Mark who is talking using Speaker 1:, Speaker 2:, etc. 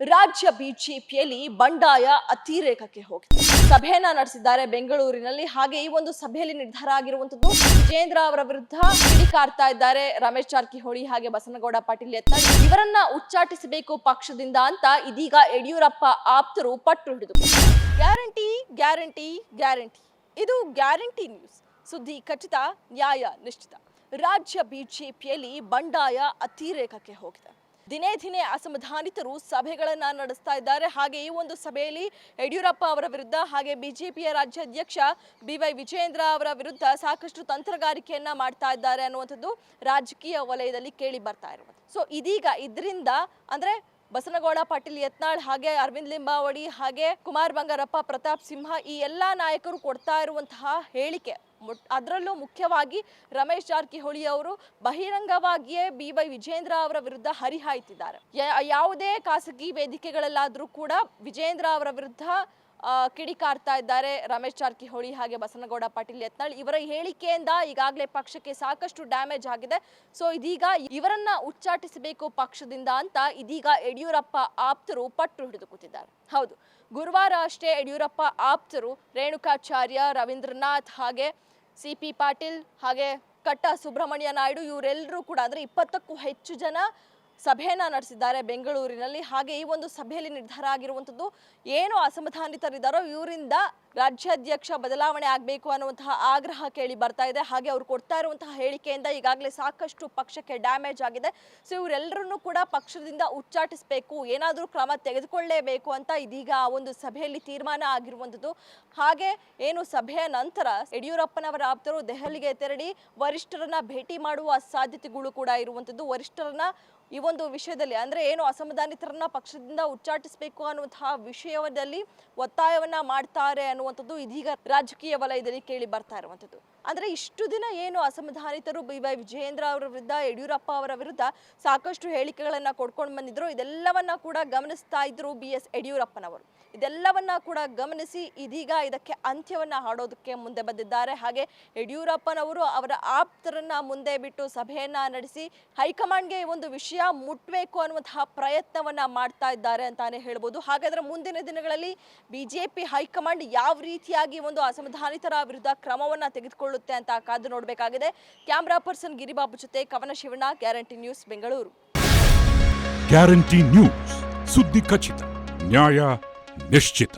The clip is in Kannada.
Speaker 1: ರಾಜ್ಯ ಬಿಜೆಪಿಯಲ್ಲಿ ಬಂಡಾಯ ಅತಿರೇಕಕ್ಕೆ ಹೋಗಿದೆ. ಸಭೆಯನ್ನ ನಡೆಸಿದ್ದಾರೆ ಬೆಂಗಳೂರಿನಲ್ಲಿ. ಹಾಗೆ ಈ ಒಂದು ಸಭೆಯಲ್ಲಿ ನಿರ್ಧಾರ ಆಗಿರುವಂತದ್ದು ವಿಜೇಂದ್ರ ಅವರ ವಿರುದ್ಧ ಕಿಡಿಕಾರ್ತಾ ಇದ್ದಾರೆ ರಮೇಶ್ ಜಾರಕಿಹೊಳಿ ಹಾಗೆ ಬಸನಗೌಡ ಪಾಟೀಲ್ ಎತ್ತ ಇವರನ್ನ ಉಚ್ಚಾಟಿಸಬೇಕು ಪಕ್ಷದಿಂದ ಅಂತ ಇದೀಗ ಯಡಿಯೂರಪ್ಪ ಆಪ್ತರು ಪಟ್ಟು ಹಿಡಿದು ಗ್ಯಾರಂಟಿ ಗ್ಯಾರಂಟಿ ಗ್ಯಾರಂಟಿ. ಇದು ಗ್ಯಾರಂಟಿ ನ್ಯೂಸ್. ಸುದ್ದಿ ಖಚಿತ, ನ್ಯಾಯ ನಿಶ್ಚಿತ. ರಾಜ್ಯ ಬಿಜೆಪಿಯಲ್ಲಿ ಬಂಡಾಯ ಅತಿರೇಕಕ್ಕೆ ಹೋಗಿದೆ. ದಿನೇ ದಿನೇ ಅಸಮಾಧಾನಿತರು ಸಭೆಗಳನ್ನ ನಡೆಸ್ತಾ ಇದ್ದಾರೆ. ಹಾಗೆ ಈ ಒಂದು ಸಭೆಯಲ್ಲಿ ಯಡಿಯೂರಪ್ಪ ಅವರ ವಿರುದ್ಧ ಹಾಗೆ ಬಿಜೆಪಿಯ ರಾಜ್ಯಾಧ್ಯಕ್ಷ ಬಿ ವೈ ವಿಜಯೇಂದ್ರ ಅವರ ವಿರುದ್ಧ ಸಾಕಷ್ಟು ತಂತ್ರಗಾರಿಕೆಯನ್ನ ಮಾಡ್ತಾ ಇದ್ದಾರೆ ಅನ್ನುವಂಥದ್ದು ರಾಜಕೀಯ ವಲಯದಲ್ಲಿ ಕೇಳಿ ಬರ್ತಾ ಇರುವುದು ಸೊ ಇದೀಗ ಇದರಿಂದ ಅಂದ್ರೆ ಬಸನಗೌಡ ಪಾಟೀಲ್ ಯತ್ನಾಳ್ ಹಾಗೆ ಅರವಿಂದ್ ಲಿಂಬಾವಳಿ ಹಾಗೆ ಕುಮಾರ್ ಬಂಗಾರಪ್ಪ ಪ್ರತಾಪ್ ಸಿಂಹ ಈ ಎಲ್ಲಾ ನಾಯಕರು ಕೊಡ್ತಾ ಇರುವಂತಹ ಹೇಳಿಕೆ ಅದರಲ್ಲೂ ಮುಖ್ಯವಾಗಿ ರಮೇಶ್ ಜಾರಕಿಹೊಳಿ ಅವರು ಬಹಿರಂಗವಾಗಿಯೇ ಬಿ ವೈ ವಿಜೇಂದ್ರ ಅವರ ವಿರುದ್ಧ ಹರಿಹಾಯ್ತಿದ್ದಾರೆ. ಯಾವುದೇ ಖಾಸಗಿ ವೇದಿಕೆಗಳಲ್ಲಾದರೂ ಕೂಡ ವಿಜೇಂದ್ರ ಅವರ ವಿರುದ್ಧ ಕಿಡಿಕಾರ್ತಾ ಇದ್ದಾರೆ. ರಮೇಶ್ ಜಾರಕಿಹೊಳಿ ಹಾಗೆ ಬಸನಗೌಡ, ಪಾಟೀಲ್ ಯತ್ನಾಳ್ ಇವರ ಹೇಳಿಕೆಯಿಂದ ಈಗಾಗಲೇ ಪಕ್ಷಕ್ಕೆ ಸಾಕಷ್ಟು ಡ್ಯಾಮೇಜ್ ಆಗಿದೆ. ಸೊ ಇದೀಗ ಇವರನ್ನ ಉಚ್ಚಾಟಿಸಬೇಕು ಪಕ್ಷದಿಂದ ಅಂತ ಇದೀಗ ಯಡಿಯೂರಪ್ಪ ಆಪ್ತರು ಪಟ್ಟು ಹಿಡಿದು ಕೂತಿದ್ದಾರೆ. ಹೌದು, ಗುರುವಾರ ಅಷ್ಟೇ ಯಡಿಯೂರಪ್ಪ ಆಪ್ತರು ರೇಣುಕಾಚಾರ್ಯ, ರವೀಂದ್ರನಾಥ್ ಹಾಗೆ ಸಿ ಪಿ ಪಾಟೀಲ್ ಹಾಗೆ ಕಟ್ಟ ಸುಬ್ರಹ್ಮಣ್ಯ ನಾಯ್ಡು ಇವರೆಲ್ಲರೂ ಕೂಡ ಅಂದ್ರೆ ಇಪ್ಪತ್ತಕ್ಕೂ ಹೆಚ್ಚು ಜನ ಸಭೆಯನ್ನ ನಡೆಸಿದ್ದಾರೆ ಬೆಂಗಳೂರಿನಲ್ಲಿ. ಹಾಗೆ ಈ ಒಂದು ಸಭೆಯಲ್ಲಿ ನಿರ್ಧಾರ ಆಗಿರುವಂಥದ್ದು ಏನು ಅಸಮಾಧಾನಿತರಿದ್ದಾರೋ ಇವರಿಂದ ರಾಜ್ಯಾಧ್ಯಕ್ಷ ಬದಲಾವಣೆ ಆಗಬೇಕು ಅನ್ನುವಂತಹ ಆಗ್ರಹ ಕೇಳಿ ಬರ್ತಾ ಇದೆ. ಹಾಗೆ ಅವ್ರು ಕೊಡ್ತಾ ಇರುವಂತಹ ಹೇಳಿಕೆಯಿಂದ ಈಗಾಗಲೇ ಸಾಕಷ್ಟು ಪಕ್ಷಕ್ಕೆ ಡ್ಯಾಮೇಜ್ ಆಗಿದೆ. ಸೊ ಇವರೆಲ್ಲರನ್ನೂ ಕೂಡ ಪಕ್ಷದಿಂದ ಉಚ್ಚಾಟಿಸಬೇಕು, ಏನಾದರೂ ಕ್ರಮ ತೆಗೆದುಕೊಳ್ಳೇಬೇಕು ಅಂತ ಇದೀಗ ಆ ಒಂದು ಸಭೆಯಲ್ಲಿ ತೀರ್ಮಾನ ಆಗಿರುವಂಥದ್ದು. ಹಾಗೆ ಏನು ಸಭೆಯ ನಂತರ ಯಡಿಯೂರಪ್ಪನವರ ಆಪ್ತರು ದೆಹಲಿಗೆ ತೆರಳಿ ವರಿಷ್ಠರನ್ನ ಭೇಟಿ ಮಾಡುವ ಸಾಧ್ಯತೆಗಳು ಕೂಡ ಇರುವಂಥದ್ದು. ವರಿಷ್ಠರನ್ನ ಒಂದು ವಿಷಯದಲ್ಲಿ, ಅಂದ್ರೆ ಏನು ಅಸಮಾಧಾನಿತರನ್ನ ಪಕ್ಷದಿಂದ ಉಚ್ಚಾಟಿಸಬೇಕು ಅನ್ನುವಂತಹ ವಿಷಯದಲ್ಲಿ ಒತ್ತಾಯವನ್ನ ಮಾಡ್ತಾರೆ ಅನ್ನುವಂಥದ್ದು ಇದೀಗ ರಾಜಕೀಯ ವಲಯದಲ್ಲಿ ಕೇಳಿ ಬರ್ತಾ ಇರುವಂಥದ್ದು. ಅಂದ್ರೆ ಇಷ್ಟು ದಿನ ಏನು ಅಸಮಾಧಾನಿತರು ಬಿ ವೈ ವಿಜಯೇಂದ್ರ ಅವರ ವಿರುದ್ಧ, ಯಡಿಯೂರಪ್ಪ ಅವರ ವಿರುದ್ಧ ಸಾಕಷ್ಟು ಹೇಳಿಕೆಗಳನ್ನ ಕೊಡ್ಕೊಂಡು ಬಂದಿದ್ರು. ಇದೆಲ್ಲವನ್ನ ಕೂಡ ಗಮನಿಸ್ತಾ ಇದ್ರು ಬಿ ಎಸ್ ಯಡಿಯೂರಪ್ಪನವರು. ಇದೆಲ್ಲವನ್ನ ಕೂಡ ಗಮನಿಸಿ ಇದೀಗ ಇದಕ್ಕೆ ಅಂತ್ಯವನ್ನ ಹಾಡೋದಕ್ಕೆ ಮುಂದೆ ಬಂದಿದ್ದಾರೆ. ಹಾಗೆ ಯಡಿಯೂರಪ್ಪನವರು ಅವರ ಆಪ್ತರನ್ನ ಮುಂದೆ ಬಿಟ್ಟು ಸಭೆಯನ್ನ ನಡೆಸಿ ಹೈಕಮಾಂಡ್ಗೆ ಒಂದು ವಿಷಯ ಮುಟ್ಬೇಕು ಅನ್ನುವಂತಹ ಪ್ರಯತ್ನವನ್ನ ಮಾಡ್ತಾ ಇದ್ದಾರೆ ಅಂತಾನೆ ಹೇಳ್ಬೋದು. ಹಾಗಾದ್ರೆ ಮುಂದಿನ ದಿನಗಳಲ್ಲಿ ಬಿಜೆಪಿ ಹೈಕಮಾಂಡ್ ಯಾವ ರೀತಿಯಾಗಿ ಒಂದು ಅಸಮಾಧಾನಿತರ ವಿರುದ್ಧ ಕ್ರಮವನ್ನ ತೆಗೆದುಕೊಳ್ಳುತ್ತೆ ಅಂತ ಕಾದು ನೋಡಬೇಕಾಗಿದೆ. ಕ್ಯಾಮ್ರಾ ಪರ್ಸನ್ ಗಿರಿಬಾಬು ಜೊತೆ Kavana Shivanna, guarantee news, Bengaluru.
Speaker 2: Guarantee news, ಸುದ್ದಿ ಖಚಿತ, ನ್ಯಾಯ ನಿಶ್ಚಿತ.